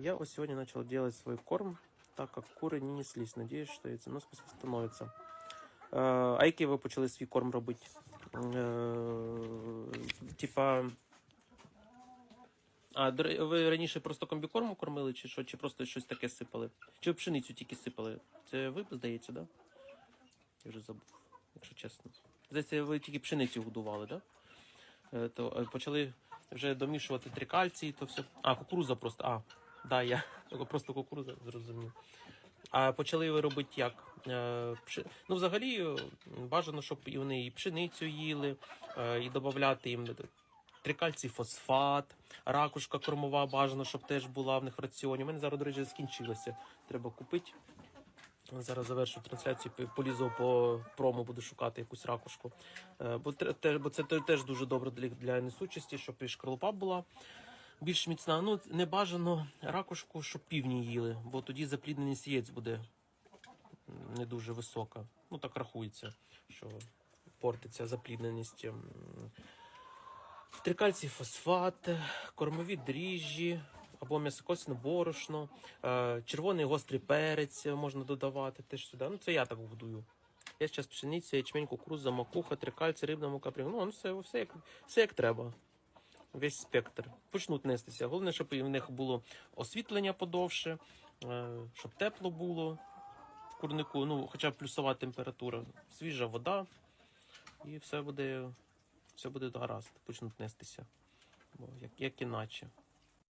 Я вот сегодня начал делать свой корм, так как кури не неслись. Надеюсь, що і циноскус восстановиться. Е, а який ви почали свій корм робити? Е, типа. А, ви раніше просто комбікорму кормили, чи що? Чи просто щось таке сипали? Чи пшеницю тільки сипали? Це ви, здається, да? Я вже забув, якщо чесно. Здається, ви тільки пшеницю годували, да? Е, То е, почали вже домішувати трикальції, то все. А, кукуруза просто. А, да, я просто кукуруза зрозумів. А почали ви робити як? Е, Ну, взагалі, е, бажано, щоб і вони і пшеницю їли, е, і додати їм трикальцій фосфат, ракушка кормова бажано, щоб теж була в них в раціоні. У мене зараз, до речі, скінчилося. Треба купити. Зараз завершу трансляцію, полізу по прому, буду шукати якусь ракушку. Бо, це теж дуже добре для несучості, щоб і шкарлупа була більш міцна. Ну, не бажано ракушку, щоб півні їли, бо тоді заплідненість яєць буде не дуже висока. Ну так рахується, що портиться заплідненість. м. Трикальцій фосфат, кормові дріжджі або м'ясокосне борошно, е, червоний гострий перець можна додавати теж сюди. Ну, це я так будую. Я зараз пшениця, ячмень, кукуруза, макуха, трикальці, рибна мука, прям. Ну, все, все, як, все як треба. Весь спектр. Почнуть нестися. Головне, щоб в них було освітлення подовше, е, щоб тепло було в курнику, ну, хоча б плюсова температура, свіжа вода, і все буде, все буде гаразд, почнуть нестися. Бо як, як іначе.